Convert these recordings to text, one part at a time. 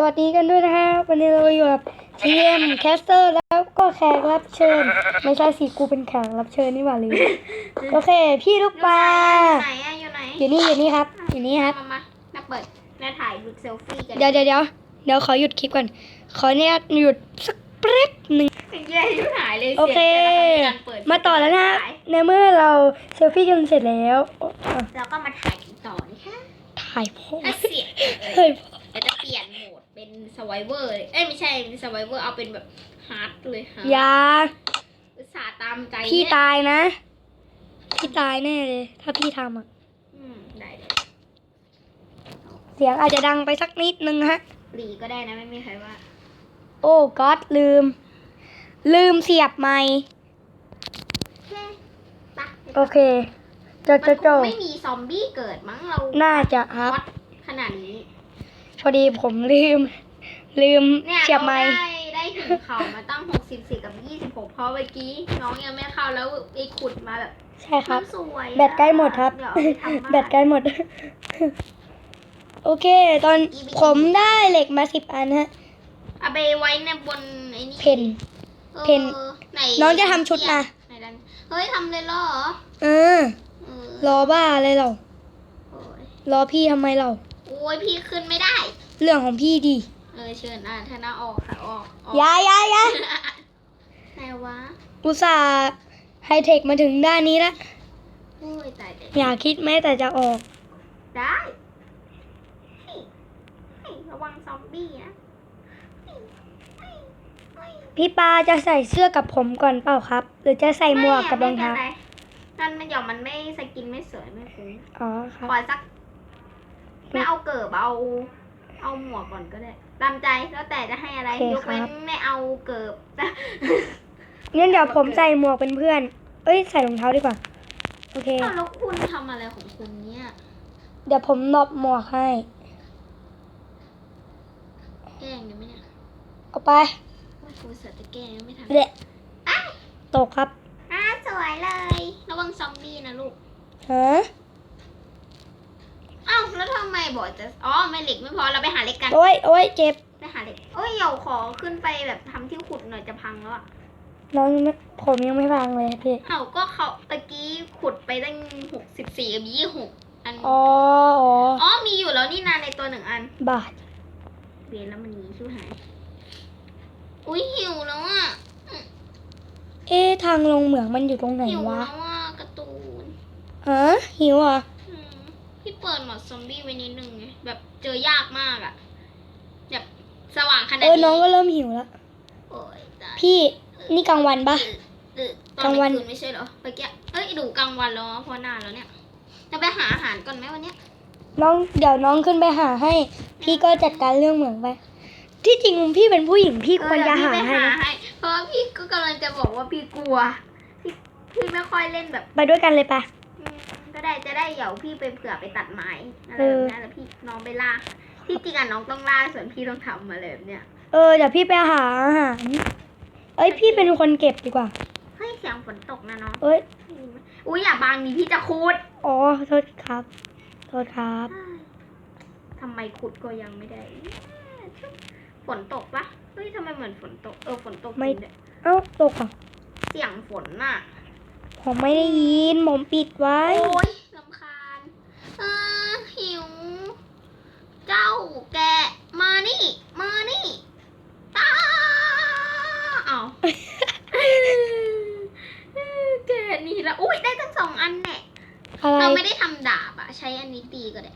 สวัสดีกันด้วยนะฮะ วันนี้เราอยู่กับ TM Caster แล้วก็แขกรับเชิญ ไม่ใช่สิกูเป็นแขกรับเชิญนี่หว่าลืมโอเค พี่ลูกปลาไหนอะอยู่ไหนอยู่นี่อยู่นี่ครับอยู่นี่ครับมามาน่าเปิดน่าถ่ายรูปเซลฟี่กันเดี๋ยวเดี๋ยวเดี๋ยวเดี๋ยวขอหยุดคลิปก่อน ขอเนี่ยหยุดสักแป๊บหนึ่งแย่ที่หายเลยโอเคสียงแต่ละครั้งในการเปิดมาต่อแล้วนะถ่ายในเมื่อเราเซลฟี่กันเสร็จแล้วอะแล้วก็มาถ่ายกันต่อนะคะถ่ายพ่อถ้าเสียงเอ่เฮ้ยยเดี๋ยวจะเปลี่ยนโหมดเป็น สไวเวอร์เลยเอ้ยไม่ใช่เป็นสไวเวอร์เอาเป็นแบบฮาร์ดเลยฮะอยาอุตส่าห์ตามใจพี่เนี่ยตายนะ พี่ตายแน่เลย ถ้าพี่ทำอะอืมได้เลยเสียงอาจจะดังไปสักนิดนึงฮะหลีก็ได้นะไม่มีใครว่า โอ้ก็อดลืม ลืมเสียบไม้แค่ปะโอเคโจมันโจคโจงไม่มีซอมบี้เกิดมั้งเรา น่าจะครับวัดขนาดนี้ พอดีผมลืม ลืมเนี่ยเสียบไม้เราได้ได้ถึงเขามาตั้ง64กับ26เพราะเมื่อกี้น้องยังไม่เข้าแล้วไอ้ขุดมาแบบใช่ครับ มันสวยอะแบตใกล้หมดครับเดี๋ยวเอาไปทำบ้าน แบตใกล้หมด โอเค ตอนผมได้เหล็กมาสิบอันฮะ เอาไปไว้ในบนไอ้นี่เพนออเพนไหนน้องจะทำชุดนะไหนดันเฮ้ยทำเลยเหรอเออเออรอบ้าอะไรเรา โอ้ยรอพี่ทำไมเรา โอ้ยพี่ขึ้นไม่ได้ เรื่องของพี่ดี เออเชิญอะธนาออกค่ะออกออกอยาอยาอยาไหนวะอุตส่าห์ไฮเทคมาถึงด้านนี้แล้วโอ้ยตายตายอย่าคิดแม้แต่จะออก ได้เฮ้ยเฮ้ยระวังซอมบี้นะเฮ้ยเฮ้ยเฮ้ยพี่ปาจะใส่เสื้อกับผมก่อนเปล่าครับ หรือจะใส่หมวกกับรองเท้า ไม่ะไม่เป็นไรนั่นมันเดี๋ยวมันไม่สกินไม่สวยไม่คุ้มอ๋อครับขอสัก ไม่เอาเกิบเอา เอาหมวกก่อนก็ได้ ตามใจแล้วแต่จะให้อะไร โอเคยกเว้นครับ ไม่เอาเกิบ งั้นเดี๋ยวผมใส่หมวกเป็นเพื่อน เอ้ยใส่รองเท้าดีกว่า โอเค อ้าวแล้วคุณทำอะไรของคุณเนี่ย เดี๋ยวผมนอบหมวกให้ แกล้งได้ไหมเนี่ยเอาไปว่าคุณเสือจะแกล้งไม่ทำเละตกครับอ่าสวยเลย ระวังซอมบี้นะลูก ฮะอ้าว แล้วทำไมบอกจะอ๋อไม่เหล็กไม่พอเราไปหาเหล็กกันโอ้ยโอ้ยเจ็บไปหาเหล็กโอ้ยเดี๋ยวขอขึ้นไปแบบทำที่ขุดหน่อยจะพังแล้วอะน้องยังไม่ผมยังไม่ฟังเลยพี่เอ้าก็เขาตะกี้ขุดไปตั้งหกสิบสี่กับยี่หกอันอ๋ออ๋ออ๋อมีอยู่แล้วนี่นาในตัวหนึ่งอัน บาทเรียนแล้วมันหนีชิวหาย อุ้ยหิวแล้วอะเอ๊ะทางลงเหมืองมันอยู่ตรงไหนหิววะแล้วอะการ์ตูน ฮะหิวเหรอะอืมพี่ เปิดหมดซอมบี้ไว้นิดนึงไงแบบเจอยากมากอะแบบสว่างขนาดเออนี้น้องก็เริ่มหิวแล้วโอ้ยตายพี่นี่กลางวันปะ เออตกอนลางวักลานงคืนไม่ใช่เหรอเมื่อกี้เอ้ยดูกลางวันแล้วอะเพราะนานแล้วเนี่ยจะไปหาอาหารก่อนไหมวันเนี้ยน้องเดี๋ยวน้องขึ้นไปหาให้ พี่ก็จัดการเรื่องเหมืองไป ที่จริงพี่เป็นผู้หญิงพี่ควรจะหาเออเดี๋ยวพี่ให้ไปนะให้เพราะว่าพี่ก็กำลังจะบอกว่าพี่กลัวพี่พี่ไม่ค่อยเล่นแบบ ไปด้วยกันเลยปะอืม ก็ได้จะได้เดี๋ยวพี่ไปเผื่อไปตัดไม้อะไรเอแบบอนี้แล้วพี่น้องไปล่าที่จริงอะน้องต้องล่าส่วนพี่ต้องทำอะไรแบบเนี้ยเออเดี๋ยวพี่ไปหาอาหารเอ้ยพี่เป็นคนเก็บดีกว่าเฮ้ยเสียงฝนตกนะน้องเอ้ยอุ้ยอย่าบางนี้พี่จะขุดอ๋อโทษครับโทษครับทำไมขุดก็ยังไม่ได้ฝนตกปะเฮ้ยทำไมเหมือนฝนตกเออฝนตกไม่จริงด้วยเอ้าตกอะเสียงฝนน่ะ ผมไม่ได้ยิน ผมปิดไว้ โอ้ยลำคาญเออหิว เจ้าแกะมานี่ มานี่ตาเอา แกะนี่ละอุ้ยได้ทั้งสองอันแน่ อะไร เราไม่ได้ทำดาบอะใช้อันนี้ตีก็ได้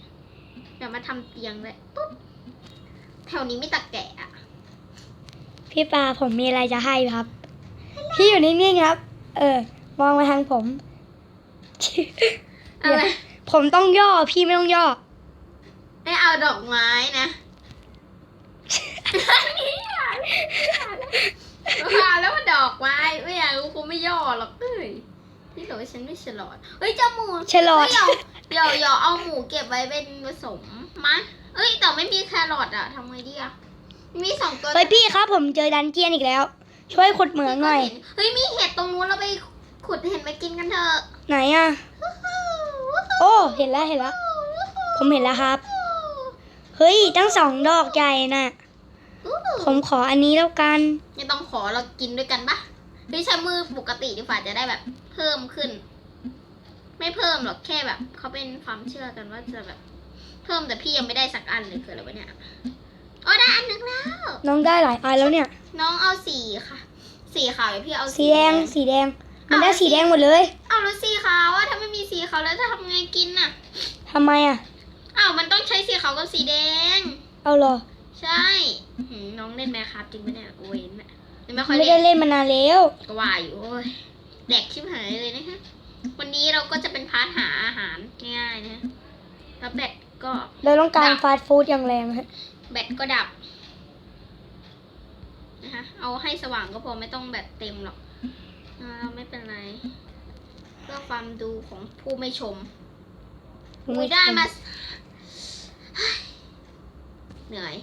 เดี๋ยวมาทำเตียงเลยปุ๊บ แถวนี้ไม่ตะแกะอะพี่ปาผมมีอะไรจะให้ครับ พี่อยู่นิ่งๆครับ เออ มองมาทางผม อะไร ผมต้องย่อ พี่ไม่ต้องย่อ ไม่เอาดอกไม้นะนี่อะว่าแล้วมันดอกไม้ไม่อยากรู้คงไม่ย่อหรอกเอ้ยนี่แต่ว่าฉันไม่ฉลอด เฮ้ยเจ้าหมูฉลอดเฮ้ยเดี๋ยวเดี๋ยวเดี๋ยวเอาหมูเก็บไว้เป็นผสมมะเอ้ยแต่ไม่มีแครอทอะทำไงดีอะมีสองตัวเฮ้ยพี่ครับผมเจอดันเจียนอีกแล้ว ช่วยขุดเหมืองหน่อย เฮ้ยมีเห็ดตรงนู้นเราไป ขุดเห็ดมากินกันเถอะ ไหนอะ โอ้ เห็นแล้วเห็นแล้ว ผมเห็นแล้วครับ เฮ้ย ตั้งสองดอกใหญ่น่ะอู้ผมขออันนี้แล้วกัน ไม่ต้องขอเรากินด้วยกันปะหรือใช้มือปกติดีกว่าจะได้แบบ เพิ่มขึ้น ไม่เพิ่มหรอกแค่แบบเขาเป็นความเชื่อกันว่าจะแบบ เพิ่มแต่พี่ยังไม่ได้สักอันเลยคืออะไรวะเนี่ยอ๋อได้อันหนึงแล้ว น้องได้หลายอันแล้วเนี่ย น้องเอาสีค่ะ สีขาวเดี๋ยวพี่เอาสีแดงสีแดง มันได้สีแดงหมดเลยเอาแล้วสีขาวอะถ้าไม่มีสีขาวแล้วจะทำไงกินน่ะทำไมอะ อ้าวมันต้องใช้สีขาวกับสีแดง เอาเหรอ ใช่หืมน้องเล่นแมคครับจริงปะเนี่ยกูเว้นอะไม่ค่อยไม่เล่ได้น เล่นมานานแล้ว ก็ว่าอยู่โอ้ยแดกชิบหายเลยนะคะ วันนี้เราก็จะเป็นพาร์ทหาอาหารง่ายๆนะแล้วแบตก็ เราต้องการดับฟาสต์ฟู้ดอย่างแรงฮะแบตก็ดับนะคะเอาให้สว่างก็พอไม่ต้องแบตเต็มหรอก อ่าไม่เป็นไร เพื่อความดูของผู้ไม่ชมอุ้ยได้มาเฮ้ยเหนื่อย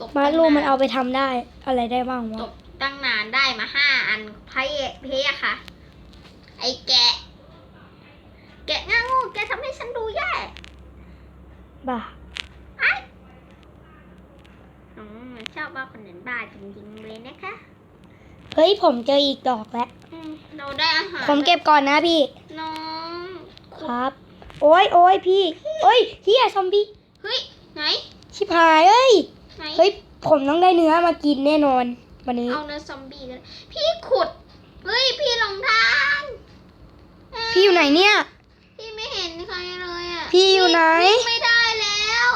ตกมาตั้งรูมันนเอาไปทำได้ อะไรได้บ้างวะตกตั้งนานได้มาห้าอันพระเอกเพะค่ะ ไอ้แกะ แกะง่างูแกทำให้ฉันดูแย่บ้าอืมชอบว่าคนอื่นบ้าจริงๆเลยนะคะ เฮ้ยผมเจออีกดอกแล้ว อืมเราได้อาหารผมเก็บก่อนนะพี่ น้องครับ โอ้ยโอ้ยพี่โอ้ยเฮียซอมบี้ เฮ้ยไหนชิบหายเอ้ย ไหนเฮ้ยผมต้องได้เนื้อมากินแน่นอน วันนี้ เอาเนื้อซอมบี้กันพี่ขุดเฮ้ยพี่หลงทางเพี่อยู่ไหนเนี่ย พี่ไม่เห็นใครเลยอะพี่อยู่ไหน วิ่งไม่ได้แล้ว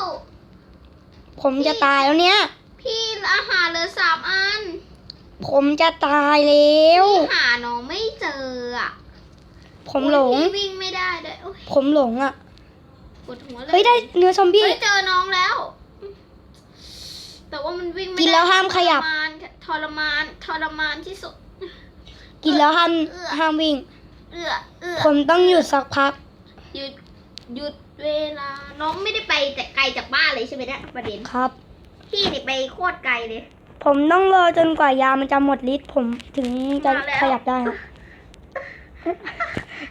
ผมจะตายแล้วเนี่ย พี่อาหารเหลือสามอัน ผมจะตายแล้วพี่หาน้องไม่เจออะผมหลงโอ้ยพี่วิ่งไม่ได้ด้วยโอ้ยผมหลงอะ ปวดหัวเลยเฮ้ยได้เนื้อซอมบี้ เฮ้ยเจอน้องแล้ว แต่ว่ามันวิ่งไม่ได้กินแล้วห้ามขยับทรมานทรมานทรมานที่สุด กินแล้วห้ามห้ามวิ่ง เอื้อเอื้อผมต้องหยุดสักพัก หยุดหยุดเวลา น้องไม่ได้ไปแต่ไกลจากบ้านเลยใช่ไหมเนี่ยประเด็น ครับ พี่นี่ไปโคตรไกลเลย ผมต้องรอจนกว่ายามันจะหมดฤทธิ์ผมถึงจะมาแล้ว ขยับได้ครับ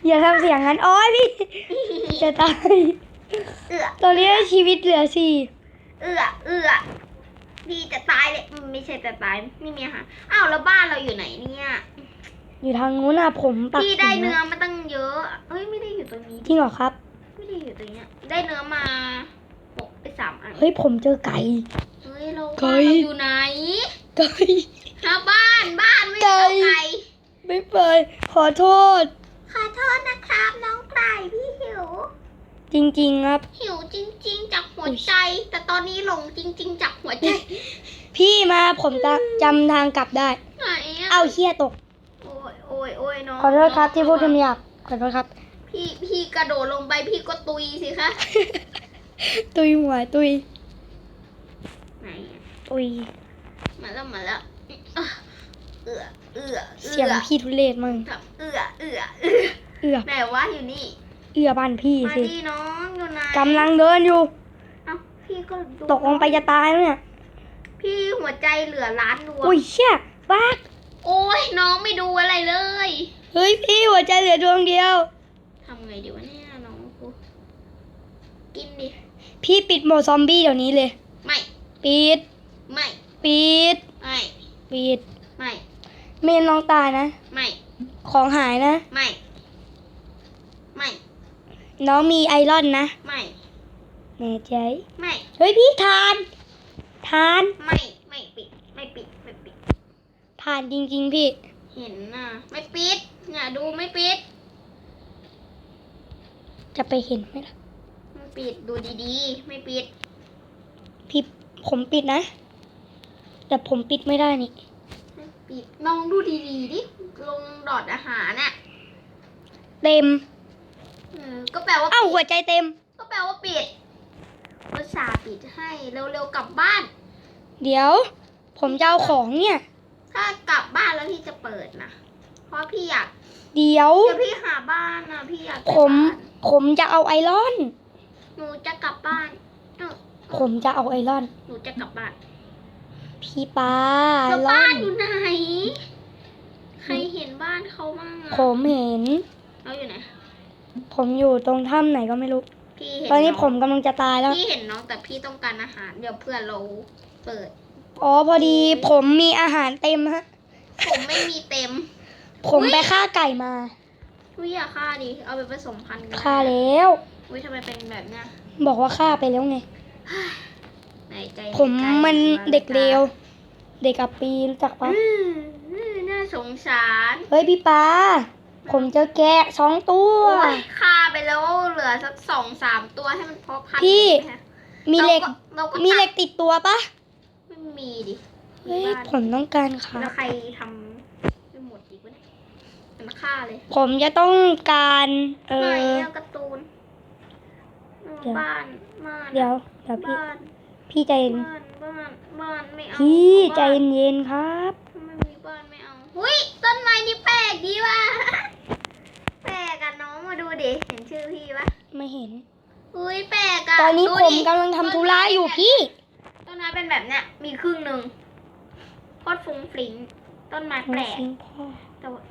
อย่าทำเสียงงั้นโอ้ยพี่จะตายเอื้อตอนนี้ชีวิตเหลือสี่เอื้อเอื้อพี่จะตายเลยอืมไม่ใช่จะตายไม่มีอาหารอ้าวแล้วบ้านเราอยู่ไหนเนี่ยอยู่ทางนู้นน่ะผมปักพี่ได้ถุงเนื้อนะมาตั้งเยอะเฮ้ยไม่ได้อยู่ตรงนี้จริงเหรอครับ ไม่ได้อยู่ตรงเนี้ยได้เนื้อมาหกไปสามอันเฮ้ยผมเจอไก่เฮ้ ยเราไกลบ้านเราอยู่ไหนไก่ หาบ้านบ้านไม่ไกลเอาไก่ไม่ไปขอโทษ ขอโทษนะครับน้องไก่พี่หิว จริงๆครับ หิวจริง ๆ จากหัวใจ แต่ตอนนี้หลงจริง ๆ จากหัวใจพี่มาผมจะจำทางกลับได้ ไหนอะเอาเฮียตก โอ้ยโอ้ยโอ้ยน้องขอโทษครับที่พูดคำหยาบขอโทษครับ พี่พี่กระโดดลงไปพี่ก็ตุยสิคะ ตุยหัวตุยไหน อะตุยมาแล้วมาแล้วอะเอือเอือเอืเสียงอพี่ทุเรศมั่งทำเอือเอือเอือเอือกไหนวะอยู่นี่ เอือบ้านพี่มาสิดิน้องอยู่ไหนกำลังเดินอยู่ เอ้าพี่ก็ดูตกลงไปจะตายแล้วเนี่ย พี่หัวใจเหลือล้านดวงอุ้ยเชี่ยบ้าโอ้ยน้องไม่ดูอะไรเลย เฮ้ยพี่หัวใจเหลือดวงเดียวทำไงดีวะเนี่ยน้องกูกินดิ พี่ปิดโหมดซอมบี้เดี๋ยวนี้เลย ไม่ ปิดไม่ ปิด ไม่ ปิด ไม่เมนน้องตายนะ ไม่ ของหายนะ ไม่ ไม่ น้องมีไอรอนนะ ไม่ แน่ใจ ไม่ เฮ้ยพี่ทาน ทาน ไม่ ไม่ปิด ไม่ปิด ไม่ปิดทานจริง ๆ พี่ เห็นน่ะ ไม่ปิดอย่าดูไม่ปิด จะไปเห็นไหมล่ะ ไม่ปิด ดูดีๆ ไม่ปิด พี่ผมปิดนะ แต่ผมปิดไม่ได้นี่ไม่ปิดน้องดูดีๆดิ ลงดอดอาหารน่ะเต็ม เออก็แปลว่าเอ้าหัวใจเต็ม ก็แปลว่าปิดอุตส่าห์ปิดให้เร็วๆกลับบ้าน เดี๋ยว ผมจะเอาของเนี่ย ถ้ากลับบ้านแล้วพี่จะเปิดนะ เพราะพี่อยากเดี๋ยว เดี๋ยวพี่หาบ้านนะพี่อยากผมผมจะเอาไอรอน หนูจะกลับบ้านเออผมจะเอาไอรอน หนูจะกลับบ้าน พี่ปาไอแล้วรอบ้านนอยู่ไหน ใครเห็นบ้านเขาบ้างอะผมเห็น เราอยู่ไหน ผมอยู่ตรงถ้ำไหนก็ไม่รู้ พี่เห็นตอนนี้งผมกำลังจะตายแล้ว พี่เห็นน้องแต่พี่ต้องการอาหาร เดี๋ยวเพื่อนเราเปิด อ๋อพอดีผมมีอาหารเต็มฮะ ผมไม่มีเต็ม ผมไปฆ่าไก่มาอุ้ยอย่าฆ่าดิ เอาไปผสมพันธุ์กันฆ่าแล้วอุ้ยทำไมเป็นแบบเนี้ย บอกว่าฆ่าไปแล้วไง ไหนใจผมใจมันาเด็กเลวเด็กอับปีรู้จักปะอืมอืมน่าสงสาร เฮ้ยพี่ปาผมเจอแกะสองตัวโอ้ยฆ่าไปแล้วเหลือสักสองสามตัวให้มันพอพันธุ์พี่ไหมคะมีเหล็กราก็มีเหตัล็ดกติดตัวปะไม่มีดิเฮ้ยบ้านผมต้องการครัแล้บวใครทำไม่หมดอีกวะเนี่ยมันฆ่าเลย ผมจะต้องการเอไหนออะการ์ตูนเออเดี๋ยวบ้านบ้านเดี๋ยวเดี๋ยวพี่บ้าน พี่ใจเย็น บ้านบ้านบ้านไม่เอาพี่อาใจบ้านเย็นๆครับ ไม่มีบ้านไม่เอาหุ้ยต้นไม้นี่แปลกดีว่ะ แปลกอะน้องมาดูดิเห็นชื่อพี่ปะไม่เห็น อุ้ยแปลกอะตอนนี้ดูผมดิกำลังทำธุระอยู่พี่ ต้นไม้เป็นแบบเนี้ยมีครึ่งหนึ่งโคตรฟุ้งฟริ้งต้นไม้แปลกจริงพ่อแต่ว่า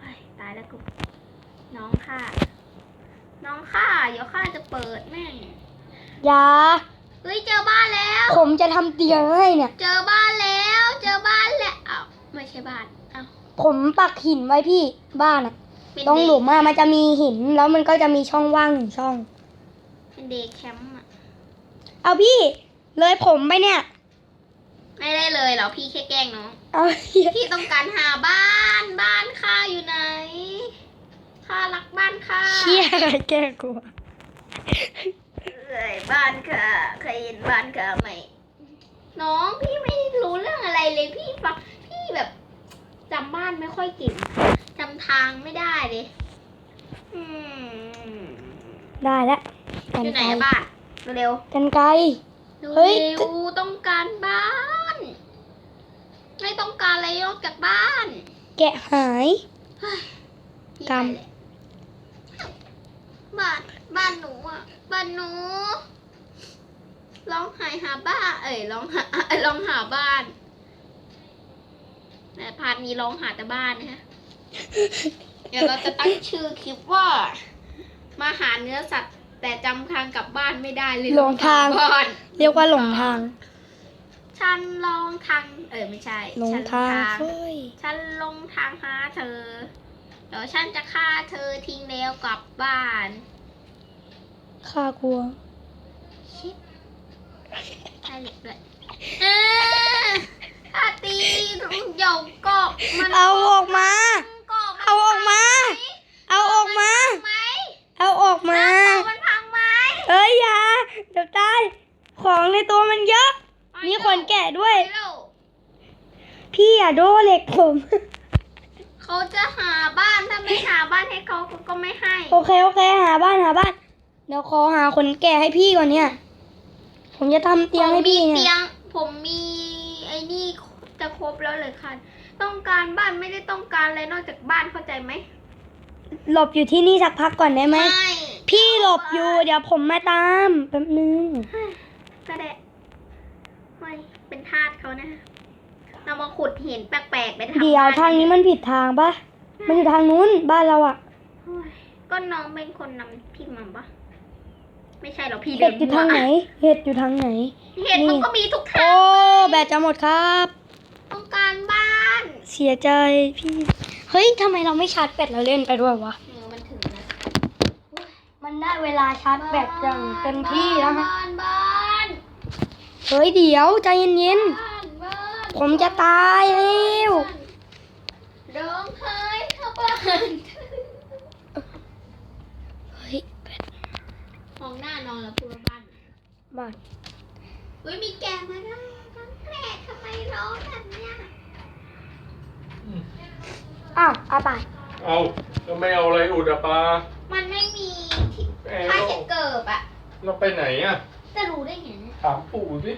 เฮ้ยตายแล้วกู น้องข้าน้องข้าเดี๋ยวข้าจะเปิดแม่งอย่า เฮ้ยเจอบ้านแล้ว ผมจะทำเตียงให้เนี่ย เจอบ้านแล้ว เจอบ้านแล้วอ้าวไม่ใช่บ้านอ้าวผมปักหินไว้พี่บ้านอะเป็นตรงเดย์หลุมอะมันจะมีหินแล้วมันก็จะมีช่องว่างหนึ่งช่อง เป็นเดย์แคมป์อะเอาพี่ เลยผมไปเนี่ย ไม่ได้เลยเหรอพี่แค่แกล้งน้อง เอาพี่ต้องการหาบ้านบ้านข้าอยู่ไหนข้ารักบ้านข้า เชี่ยอะไรแกกลัว เอ้ยบ้านข้าเคยเห็นบ้านข้าไหมน้องพี่ไม่รู้เรื่องอะไรเลยพี่ฟังพี่แบบจำบ้านไม่ค่อยเก่งจำทางไม่ได้เลยอืมได้แล้วอกันยู่ไหนไกลอะบ้านเร็วกันไกลๆดูเฮ้ยเร็วต้องการบ้าน ไม่ต้องการอะไรนอกจากบ้าน แกะหายพี่กรรมไปเลยบ้าน บ้านหนูอะบ้านหนูร้องหายหาบ้านเอ้ยร้องหาร้องหาบ้านแต่พาร์ทนี้ร้องหาแต่บ้านนะฮะเดี๋ยวเราจะตั้งชื่อคลิปว่า มาหาเนื้อสัตว์แต่จำทางกลับบ้านไม่ได้เลยหลงทาง บ้านเรียกว่าหลงทาง ฉันลองทางเออไม่ใช่หลงฉันทางเฮ้ยฉันลงทางหาเธอเดี๋ยวฉันจะฆ่าเธอทิ้งแล้วกลับบ้าน ข้ากลัว ชิดใช่เหล็กด้วยเออถ้าตีหยกกบมันเอาออกมากบมันเอาออกมา เอาออกมา พังไหมเอาออกมากบมันพังไหมเอ้ยอย่าเดี๋ยวตาย ของในตัวมันเยอะ มีขนแกะด้วยไปเร็วพี่อย่าโดนเหล็กผม เขาจะหาบ้านถ้าไม่หาบ้านให้เขาเขาก็ไม่ให้ โอเคโอเคหาบ้านหาบ้าน เดี๋ยวขอหาขนแกะให้พี่ก่อนเนี่ย ผมจะทำเตียงให้พี่ผมมีเนี่เตียยงผมมีไอ้นี่จะครบแล้วเลยค่ะ ต้องการบ้านไม่ได้ต้องการอะไรนอกจากบ้านเข้าใจไหมหลบอยู่ที่นี่สักพักก่อนได้ไหมไม่พี่หลบอยู่ เดี๋ยวผมมาตามแป๊บนึง ก็ได้ไม่เป็นทาสเขานะ เรามาขุดหินแปลกๆไปทำเดี๋ยวบ้ทางนี้มันผิดทางปะมันอยู่ทางนู้นบ้านเราอะ โอ้ยก็น้องเป็นคนนำพี่มาปะ ไม่ใช่หรอกพี่เห็ดอยู่ทางไหน เห็ดอยู่ทางไหน เห็ดมันก็มีทุกทาโอ้งแบตจะหมดครับ ต้องการบ้าน เสียใจพี่ เฮ้ยทำไมเราไม่ชาร์จแบตแล้วเล่นไปด้วยวะเออมันถึงนะ มันได้เวลาชาร์จแบตอย่างเต็มที่แล้วฮะบ้านบ้านเฮ้ยเดี๋ยวใจเย็นบ้านบ้านๆ ผมจะตายแล้วร้องไห้เข้าบ้าน เฮ้ยแบต ม องหน้านอนแล้วพูดว่าบ้านบ้านอุ้ยมีแกมาด้วยครั้งแรกทำไมร้องแบบเนี้ยอ้าวอาตายเอาก็ไม่เอาอะไรอุดอะปลามันไม่มีที่แอถ้าลจะเกิบอะเราไปไหนอะจะรู้ได้ไงเนี่ยถามปู่สิ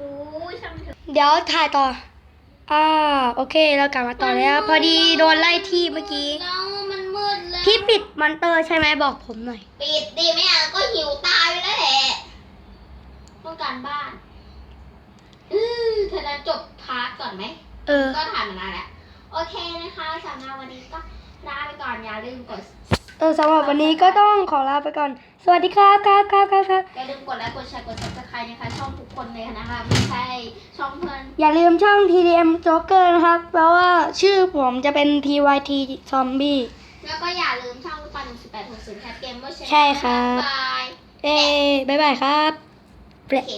รู้ช่างเถอะเดี๋ยวถ่ายต่ออ่าโอเคเรากลับมาต่อแล้ว พอดีโดนไล่ที่เมื่อกี้แล้วมันมืดแล้วพี่ปิดมอนเตอร์ใช่ไหมบอกผมหน่อย ปิดดิไม่อะ ก็หิวตายไปแล้วแหละต้องการบ้าน อือเธอจะจบพาร์ทก่อนไหม เออ ก็ถ่ายมานานแล้ว โอเคนะคะสำหรับวันนี้ก็ลาไปก่อนอย่าลืมกดเออสำหรับวันนี้ก็ต้องขอลาไปก่อน สวัสดีครับครับครับครับครับ อย่าลืมกดไลค์กดแชร์กด subscribe นะคะ ช่องทุกคนเลยนะคะไม่ใช่ช่องเพื่อน อย่าลืมช่อง TDM Joker นะครับ เพราะว่าชื่อผมจะเป็น TYT Zombie แล้วก็อย่าลืมช่องลูกปันหนึ่งสิบแปดหกศูนย์แคปเกมเมอร์ใช่ครับ บาย เอ้บ๊ายบายครับ โอเค